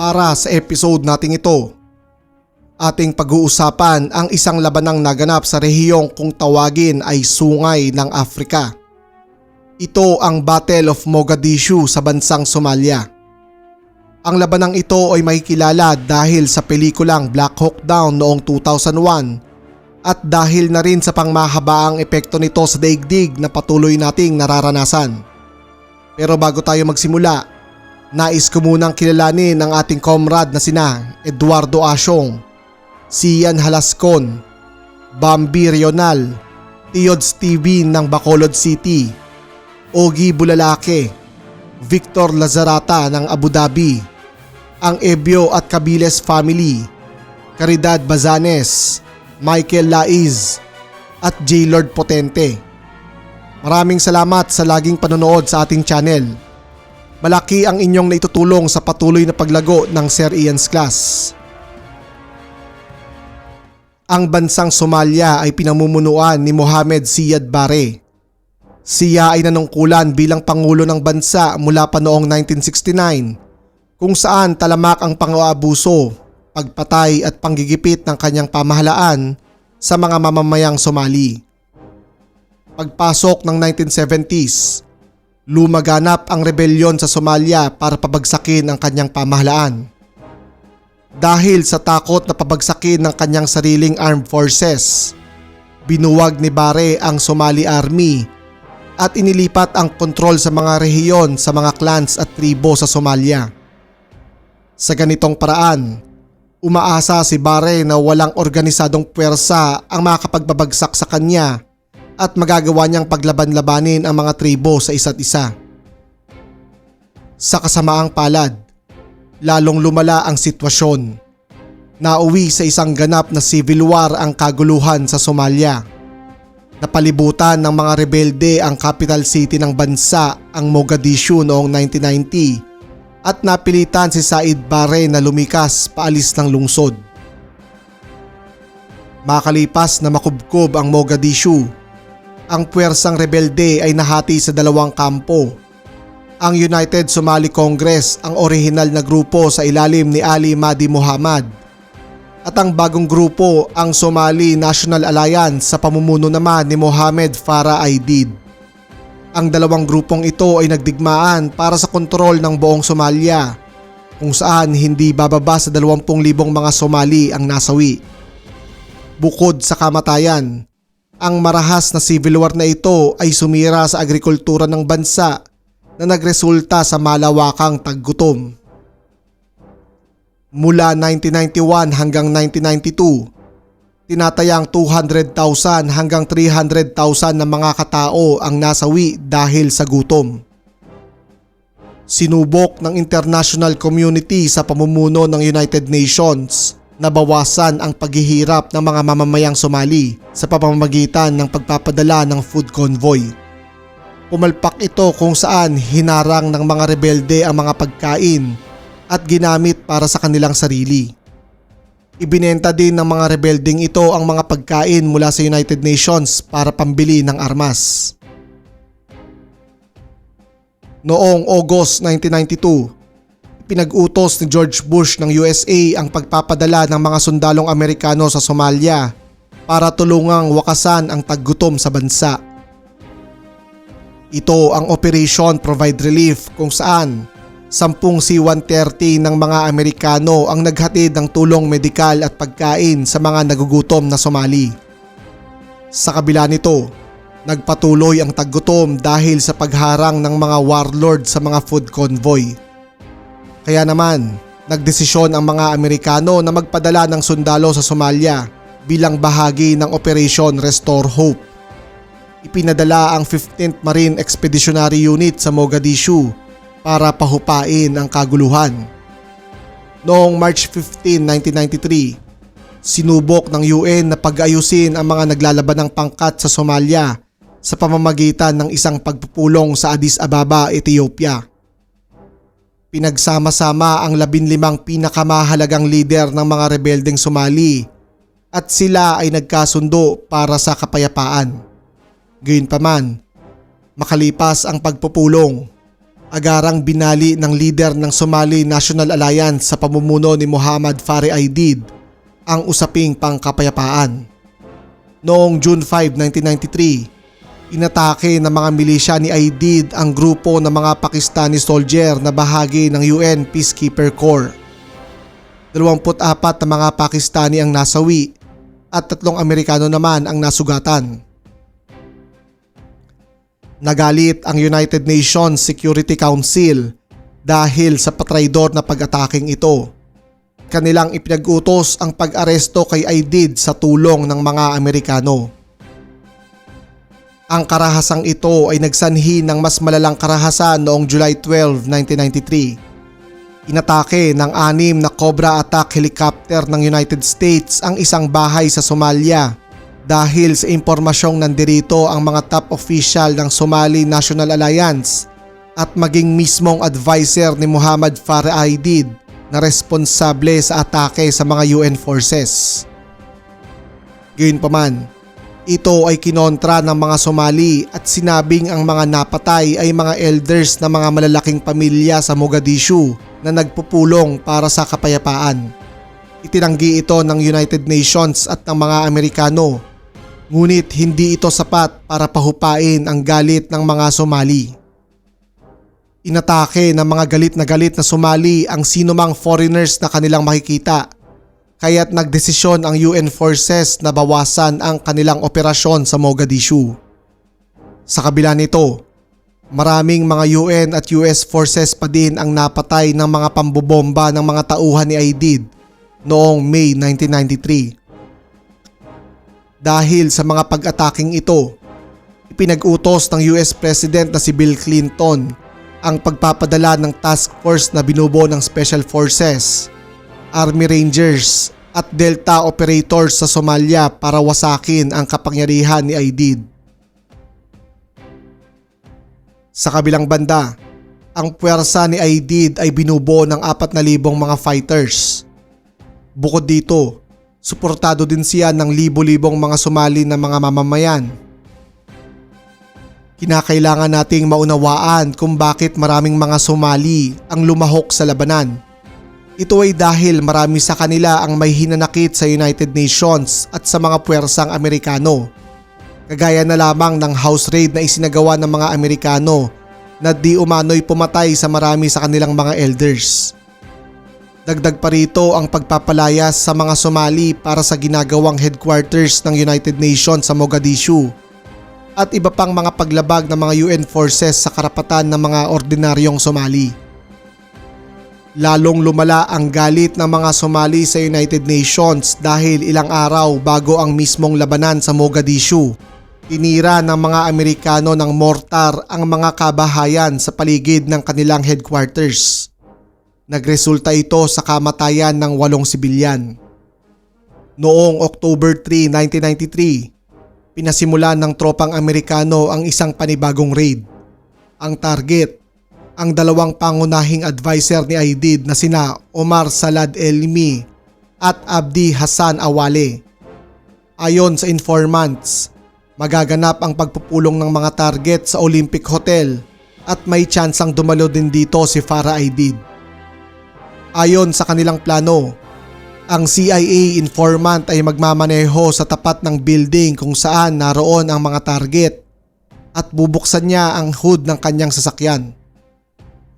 Para sa episode nating ito, ating pag-uusapan ang isang labanang naganap sa rehiyong kung tawagin ay Sungay ng Afrika. Ito ang Battle of Mogadishu sa bansang Somalia. Ang labanang ito ay may kilala dahil sa pelikulang Black Hawk Down noong 2001 at dahil na rin sa pangmahabaang epekto nito sa daigdig na patuloy nating nararanasan. Pero bago tayo magsimula, nais ko munang kilalanin ang ating comrade na sina Eduardo Asyong, Sian Halascon, Bambi Rional, Tiods TV ng Bacolod City, Ogie Bulalake, Victor Lazarata ng Abu Dhabi, ang Ebio at Cabiles family, Caridad Bazanes, Michael Laiz, at J. Lord Potente. Maraming salamat sa laging panonood sa ating channel. Malaki ang inyong naitutulong sa patuloy na paglago ng Sir Ian's Class. Ang bansang Somalia ay pinamumunuan ni Mohamed Siad Barre. Siya ay nanungkulan bilang pangulo ng bansa mula pa noong 1969 kung saan talamak ang pang-aabuso, pagpatay at panggigipit ng kanyang pamahalaan sa mga mamamayang Somali. Pagpasok ng 1970s, lumaganap ang rebelyon sa Somalia para pabagsakin ang kanyang pamahalaan. Dahil sa takot na pabagsakin ng kanyang sariling armed forces, binuwag ni Bare ang Somali Army at inilipat ang kontrol sa mga rehiyon sa mga clans at tribo sa Somalia. Sa ganitong paraan, umaasa si Bare na walang organisadong puwersa ang makapagbabagsak sa kanya at magagawa niyang paglaban-labanin ang mga tribo sa isa't isa. Sa kasamaang palad, lalong lumala ang sitwasyon. Nauwi sa isang ganap na civil war ang kaguluhan sa Somalia. Napalibutan ng mga rebelde ang capital city ng bansa, ang Mogadishu noong 1990 at napilitan si Said Barre na lumikas paalis ng lungsod. Makalipas na makubkob ang Mogadishu, ang puwersang rebelde ay nahati sa dalawang kampo. Ang United Somali Congress ang orihinal na grupo sa ilalim ni Ali Madi Muhammad at ang bagong grupo ang Somali National Alliance sa pamumuno naman ni Mohamed Farah Aidid. Ang dalawang grupong ito ay nagdigmaan para sa kontrol ng buong Somalia kung saan hindi bababa sa 20,000 mga Somali ang nasawi. Bukod sa kamatayan, ang marahas na civil war na ito ay sumira sa agrikultura ng bansa na nagresulta sa malawakang taggutom. Mula 1991 hanggang 1992, tinatayang 200,000 hanggang 300,000 na mga katao ang nasawi dahil sa gutom. Sinubok ng international community sa pamumuno ng United Nations na bawasan ang paghihirap ng mga mamamayang Somali sa pamamagitan ng pagpapadala ng food convoy. Pumalpak ito kung saan hinarang ng mga rebelde ang mga pagkain at ginamit para sa kanilang sarili. Ibinenta din ng mga rebelding ito ang mga pagkain mula sa United Nations para pambili ng armas. Noong August 1992, pinag-utos ni George Bush ng USA ang pagpapadala ng mga sundalong Amerikano sa Somalia para tulungang wakasan ang taggutom sa bansa. Ito ang Operation Provide Relief kung saan Sampung C-130 ng mga Amerikano ang naghatid ng tulong medikal at pagkain sa mga nagugutom na Somali. Sa kabila nito, nagpatuloy ang taggutom dahil sa pagharang ng mga warlord sa mga food convoy. Kaya naman, nagdesisyon ang mga Amerikano na magpadala ng sundalo sa Somalia bilang bahagi ng Operation Restore Hope. Ipinadala ang 15th Marine Expeditionary Unit sa Mogadishu para pahupain ang kaguluhan. Noong March 15, 1993, sinubok ng UN na pag-ayusin ang mga naglalaban ng pangkat sa Somalia sa pamamagitan ng isang pagpupulong sa Addis Ababa, Ethiopia. Pinagsama-sama ang labinlimang pinakamahalagang lider ng mga rebeldeng Somali at sila ay nagkasundo para sa kapayapaan. Gayunpaman, makalipas ang pagpupulong, agarang binali ng leader ng Somali National Alliance sa pamumuno ni Muhammad Fari Aidid ang usaping pangkapayapaan. Noong June 5, 1993, inatake ng mga milisya ni Aidid ang grupo ng mga Pakistani soldier na bahagi ng UN Peacekeeper Corps. 24 na mga Pakistani ang nasawi at tatlong Amerikano naman ang nasugatan. Nagalit ang United Nations Security Council dahil sa patraidor na pag-ataking ito. Kanilang ipinag-utos ang pag-aresto kay Aidid sa tulong ng mga Amerikano. Ang karahasang ito ay nagsanhi ng mas malalang karahasan noong July 12, 1993. Inatake ng anim na Cobra attack helicopter ng United States ang isang bahay sa Somalia dahil sa impormasyong nandirito ang mga top official ng Somali National Alliance at maging mismong advisor ni Muhammad Farah Aidid na responsable sa atake sa mga UN forces. Gayunpaman, ito ay kinontra ng mga Somali at sinabing ang mga napatay ay mga elders ng mga malalaking pamilya sa Mogadishu na nagpupulong para sa kapayapaan. Itinanggi ito ng United Nations at ng mga Amerikano Ngunit hindi ito sapat para pahupain ang galit ng mga Somali. Inatake ng mga galit na galit na Somali ang sinumang foreigners na kanilang makikita. Kaya't nagdesisyon ang UN forces na bawasan ang kanilang operasyon sa Mogadishu. Sa kabila nito, maraming mga UN at US forces pa din ang napatay ng mga pambobomba ng mga tauhan ni Aidid noong May 1993. Dahil sa mga pag-ataking ito, ipinag-utos ng US President na si Bill Clinton ang pagpapadala ng task force na binubuo ng Special Forces, Army Rangers at Delta Operators sa Somalia para wasakin ang kapangyarihan ni Aidid. Sa kabilang banda, ang puwersa ni Aidid ay binubuo ng 4,000 mga fighters. Bukod dito, Suportado din siya ng libo-libong mga Somali na mga mamamayan. Kinakailangan nating maunawaan kung bakit maraming mga Somali ang lumahok sa labanan. Ito ay dahil marami sa kanila ang may hinanakit sa United Nations at sa mga puwersang Amerikano. Kagaya na lamang ng house raid na isinagawa ng mga Amerikano na di umano'y pumatay sa marami sa kanilang mga elders. Dagdag pa rito ang pagpapalayas sa mga Somali para sa ginagawang headquarters ng United Nations sa Mogadishu at iba pang mga paglabag ng mga UN forces sa karapatan ng mga ordinaryong Somali. Lalong lumala ang galit ng mga Somali sa United Nations dahil ilang araw bago ang mismong labanan sa Mogadishu, tinira ng mga Amerikano ng mortar ang mga kabahayan sa paligid ng kanilang headquarters. Nagresulta ito sa kamatayan ng walong sibilyan. Noong October 3, 1993, pinasimulan ng tropang Amerikano ang isang panibagong raid. Ang target, ang dalawang pangunahing advisor ni Aidid na sina Omar Salad Elmi at Abdi Hassan Awale. Ayon sa informants, magaganap ang pagpupulong ng mga target sa Olympic Hotel at may tsansang dumalo din dito si Farah Aidid. Ayon sa kanilang plano, ang CIA informant ay magmamaneho sa tapat ng building kung saan naroon ang mga target at bubuksan niya ang hood ng kanyang sasakyan.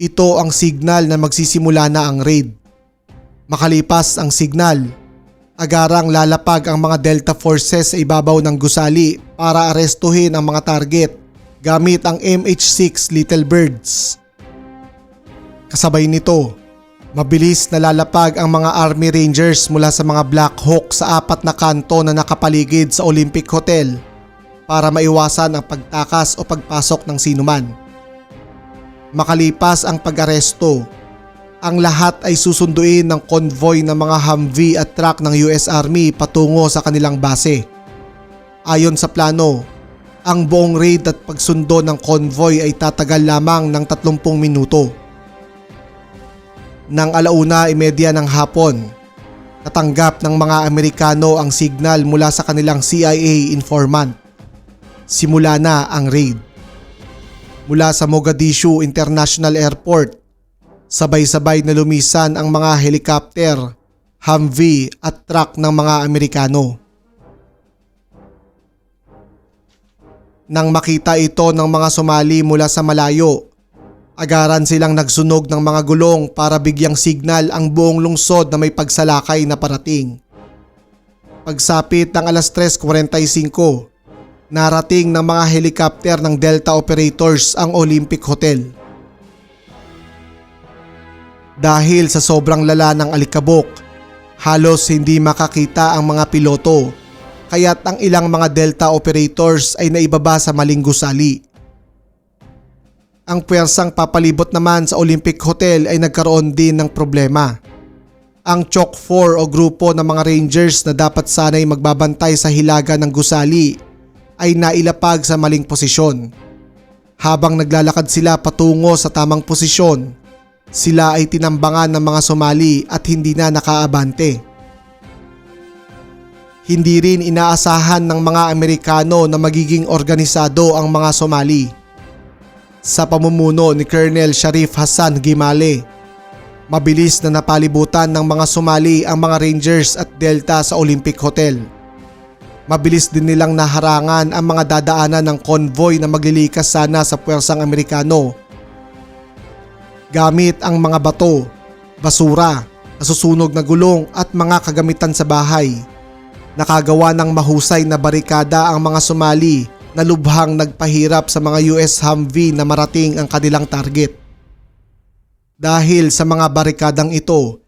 Ito ang signal na magsisimula na ang raid. Makalipas ang signal, agarang lalapag ang mga Delta Forces sa ibabaw ng gusali para arestuhin ang mga target gamit ang MH6 Little Birds. Kasabay nito, Mabilis nalalapag ang mga Army Rangers mula sa mga Black Hawk sa apat na kanto na nakapaligid sa Olympic Hotel para maiwasan ang pagtakas o pagpasok ng sinuman. Makalipas ang pag-aresto, ang lahat ay susunduin ng convoy ng mga Humvee at truck ng US Army patungo sa kanilang base. Ayon sa plano, ang buong raid at pagsundo ng convoy ay tatagal lamang ng 30 minuto ng alauna imedya ng hapon. Natanggap ng mga Amerikano ang signal mula sa kanilang CIA informant. Simula na ang raid. Mula sa Mogadishu International Airport. Sabay-sabay na lumisan ang mga helicopter, Humvee at truck ng mga Amerikano. Nang makita ito ng mga Somali mula sa malayo, agaran silang nagsunog ng mga gulong para bigyang signal ang buong lungsod na may pagsalakay na parating. Pagsapit ng alas 3.45, narating ng mga helicopter ng Delta operators ang Olympic Hotel. Dahil sa sobrang lala ng alikabok, halos hindi makakita ang mga piloto kaya't ang ilang mga Delta operators ay naibaba sa maling gusali. Ang puwersang papalibot naman sa Olympic Hotel ay nagkaroon din ng problema. Ang Chok 4 o grupo ng mga rangers na dapat sanay magbabantay sa hilaga ng gusali ay nailapag sa maling posisyon. Habang naglalakad sila patungo sa tamang posisyon, sila ay tinambangan ng mga Somali at hindi na nakaabante. Hindi rin inaasahan ng mga Amerikano na magiging organisado ang mga Somali. Sa pamumuno ni Colonel Sharif Hassan Gimale, mabilis na napalibutan ng mga Somali ang mga Rangers at Delta sa Olympic Hotel. Mabilis din nilang naharangan ang mga dadaanan ng convoy na maglilikas sana sa puwersang Amerikano. Gamit ang mga bato, basura, nasusunog na gulong at mga kagamitan sa bahay. Nakagawa ng mahusay na barikada ang mga Somali na lubhang nagpahirap sa mga US Humvee na marating ang kanilang target. Dahil sa mga barikadang ito,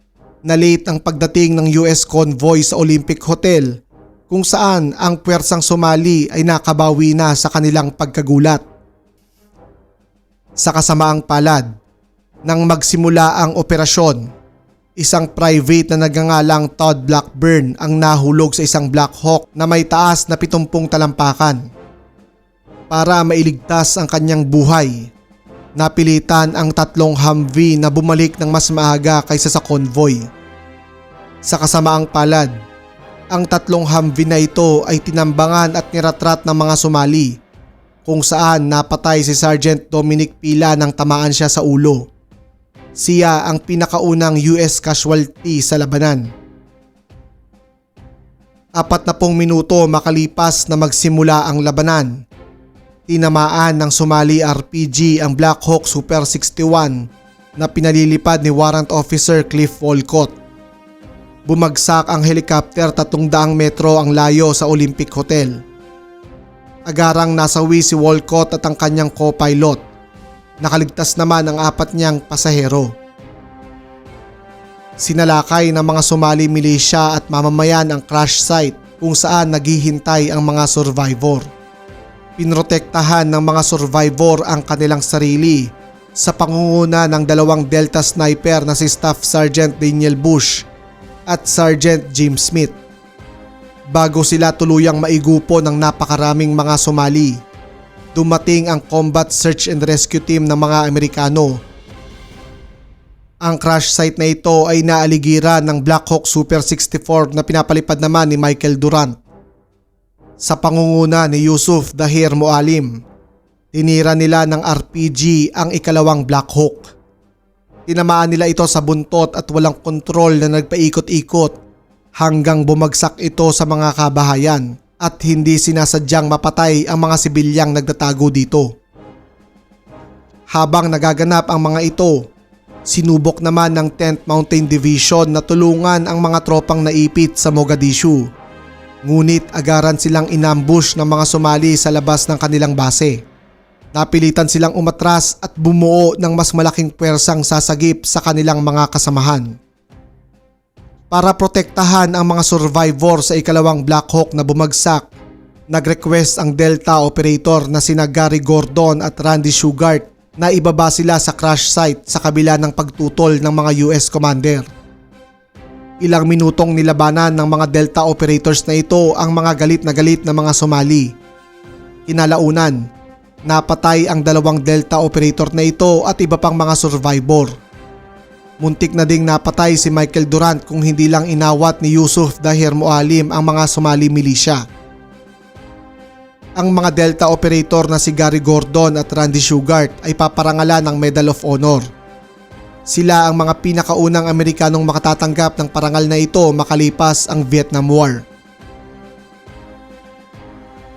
na-late ang pagdating ng US convoy sa Olympic Hotel kung saan ang puwersang Somali ay nakabawi na sa kanilang pagkagulat. Sa kasamaang palad, nang magsimula ang operasyon, isang private na nagangalang Todd Blackburn ang nahulog sa isang Black Hawk na may taas na 70 talampakan. Para mailigtas ang kanyang buhay, napilitan ang tatlong Humvee na bumalik ng mas maaga kaysa sa convoy. Sa kasamaang palad, ang tatlong Humvee na ito ay tinambangan at niratrat ng mga Somali kung saan napatay si Sergeant Dominic Pila nang tamaan siya sa ulo. Siya ang pinakaunang US casualty sa labanan. Apat na pong minuto makalipas na magsimula ang labanan, tinamaan ng Somali RPG ang Black Hawk Super 61 na pinalilipad ni Warrant Officer Cliff Walcott. Bumagsak ang helicopter 300 metro ang layo sa Olympic Hotel. Agarang nasawi si Walcott at ang kanyang co-pilot. Nakaligtas naman ang apat niyang pasahero. Sinalakay ng mga Somali militia at mamamayan ang crash site kung saan naghihintay ang mga survivor. Pinrotektahan ng mga survivor ang kanilang sarili sa pangunguna ng dalawang Delta sniper na si Staff Sergeant Daniel Bush at Sergeant Jim Smith. Bago sila tuluyang maigupo ng napakaraming mga Somali, dumating ang Combat Search and Rescue Team ng mga Amerikano. Ang crash site na ito ay naaligiran ng Black Hawk Super 64 na pinapalipad naman ni Michael Durant. Sa pangunguna ni Yusuf Dahir Mualim, tinira nila ng RPG ang ikalawang Black Hawk. Tinamaan nila ito sa buntot at walang kontrol na nagpaikot-ikot hanggang bumagsak ito sa mga kabahayan at hindi sinasadyang mapatay ang mga sibilyang nagtatago dito. Habang nagaganap ang mga ito, sinubok naman ng 10th Mountain Division na tulungan ang mga tropang naipit sa Mogadishu. Ngunit agaran silang inambush ng mga Somali sa labas ng kanilang base. Napilitan silang umatras at bumuo ng mas malaking pwersang sasagip sa kanilang mga kasamahan. Para protektahan ang mga survivor sa ikalawang Black Hawk na bumagsak, nag-request ang Delta operator na sina Gary Gordon at Randy Shugart na ibaba sila sa crash site sa kabila ng pagtutol ng mga US commander. Ilang minutong nilabanan ng mga Delta operators na ito ang mga galit na galit na mga Somali. Kinalaunan, napatay ang dalawang Delta operator na ito at iba pang mga survivor. Muntik na ding napatay si Michael Durant kung hindi lang inawat ni Yusuf Dahir Mualim ang mga Somali militia. ang mga Delta operator na si Gary Gordon at Randy Shugart ay paparangalan ng Medal of Honor. Sila ang mga pinakaunang Amerikanong makatatanggap ng parangal na ito makalipas ang Vietnam War.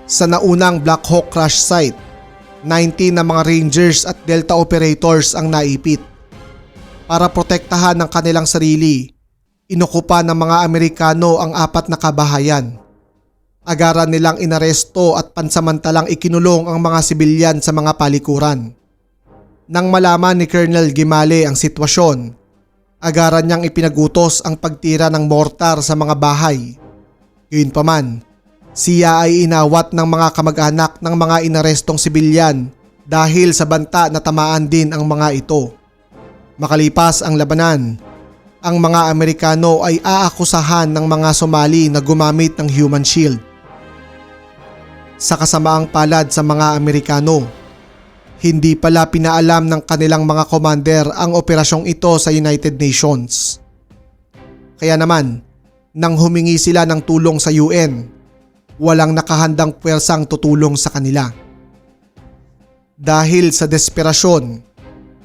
Sa naunang Black Hawk crash site, 19 na mga Rangers at Delta operators ang naipit. Para protektahan ng kanilang sarili, inukupa ng mga Amerikano ang apat na kabahayan. Agaran nilang inaresto at pansamantalang ikinulong ang mga sibilyan sa mga palikuran. Nang malaman ni Colonel Gimale ang sitwasyon, agaran niyang ipinagutos ang pagtira ng mortar sa mga bahay. Gayunpaman, siya ay inawat ng mga kamag-anak ng mga inarestong sibilyan dahil sa banta na tamaan din ang mga ito. Makalipas ang labanan, ang mga Amerikano ay aakusahan ng mga Somali na gumamit ng human shield. Sa kasamaang palad sa mga Amerikano, hindi pala pinaalam ng kanilang mga commander ang operasyong ito sa United Nations. Kaya naman, nang humingi sila ng tulong sa UN, walang nakahandang puwersang tutulong sa kanila. Dahil sa desperasyon,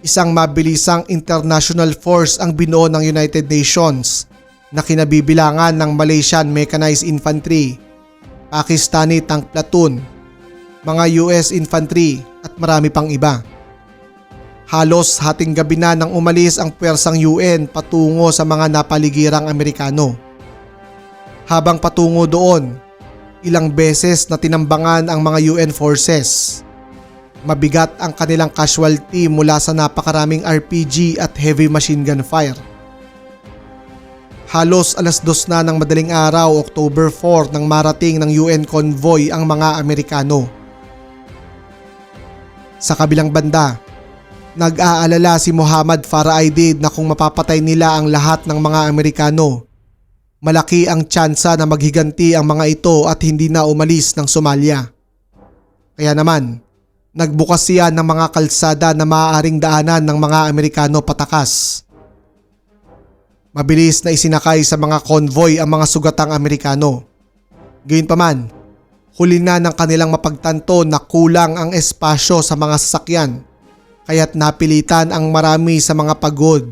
isang mabilisang international force ang binuo ng United Nations na kinabibilangan ng Malaysian Mechanized Infantry, Pakistani Tank Platoon, mga US Infantry at marami pang iba. Halos hating gabi na nang umalis ang puwersang UN patungo sa mga napaligirang Amerikano. Habang patungo doon, ilang beses na tinambangan ang mga UN forces. Mabigat ang kanilang casualty mula sa napakaraming RPG at heavy machine gun fire. Halos alas dos na ng madaling araw, October 4 nang marating ng UN convoy ang mga Amerikano. Sa kabilang banda, nag-aalala si Muhammad Farah Aidid na kung mapapatay nila ang lahat ng mga Amerikano, malaki ang tsansa na maghiganti ang mga ito at hindi na umalis ng Somalia. Kaya naman, nagbukas siya ng mga kalsada na maaaring daanan ng mga Amerikano patakas. Mabilis na isinakay sa mga convoy ang mga sugatang Amerikano. Gayunpaman, huli na ng kanilang mapagtanto na kulang ang espasyo sa mga sasakyan kaya't napilitan ang marami sa mga pagod,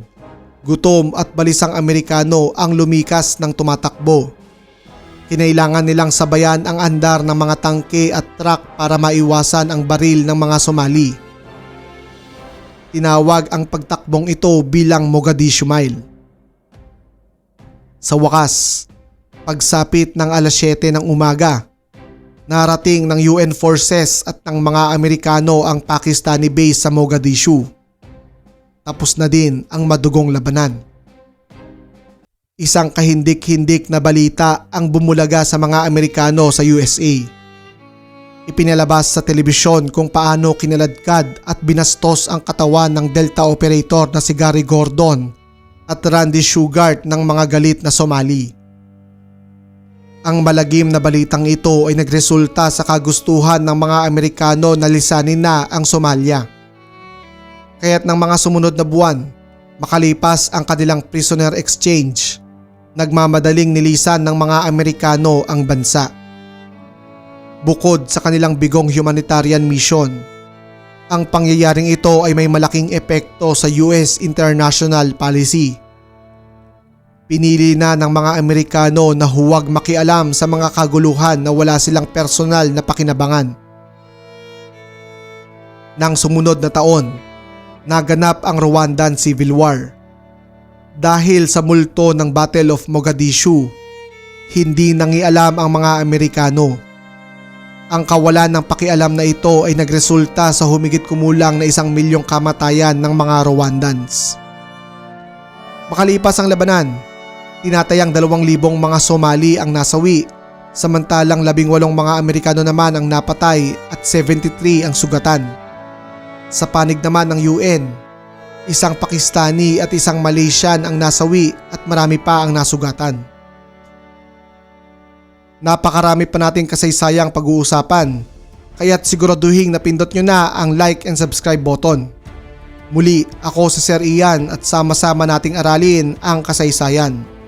gutom at balisang Amerikano ang lumikas ng tumatakbo. Kinailangan nilang sabayan ang andar ng mga tangke at truck para maiwasan ang baril ng mga Somali. Tinawag ang pagtakbong ito bilang Mogadishu Mile. Sa wakas, pagsapit ng alas 7 ng umaga, narating ng UN forces at ng mga Amerikano ang Pakistani base sa Mogadishu. Tapos na din ang madugong labanan. Isang kahindik-hindik na balita ang bumulaga sa mga Amerikano sa USA. Ipinalabas sa telebisyon kung paano kinaladkad at binastos ang katawan ng Delta operator na si Gary Gordon at Randy Shugart ng mga galit na Somali. Ang malagim na balitang ito ay nagresulta sa kagustuhan ng mga Amerikano na lisanin na ang Somalia. Kaya't ng mga sumunod na buwan, makalipas ang kanilang prisoner exchange, nagmamadaling nilisan ng mga Amerikano ang bansa. Bukod sa kanilang bigong humanitarian mission, ang pangyayaring ito ay may malaking epekto sa US international policy. Pinili na ng mga Amerikano na huwag makialam sa mga kaguluhan na wala silang personal na pakinabangan. Nang sumunod na taon, naganap ang Rwandan Civil War. Dahil sa multo ng Battle of Mogadishu, hindi nangialam ang mga Amerikano ang kawalan ng pakialam na ito ay nagresulta sa humigit kumulang na isang milyong kamatayan ng mga Rwandans. Makalipas ang labanan, tinatayang dalawang libong mga Somali ang nasawi, samantalang labing walong mga Amerikano naman ang napatay at 73 ang sugatan. Sa panig naman ng UN, isang Pakistani at isang Malaysian ang nasawi at marami pa ang nasugatan. Napakarami pa nating kasaysayang pag-uusapan. Kaya't siguraduhin na pindot nyo na ang like and subscribe button. Muli, ako si Sir Ian at sama-sama nating aralin ang kasaysayan.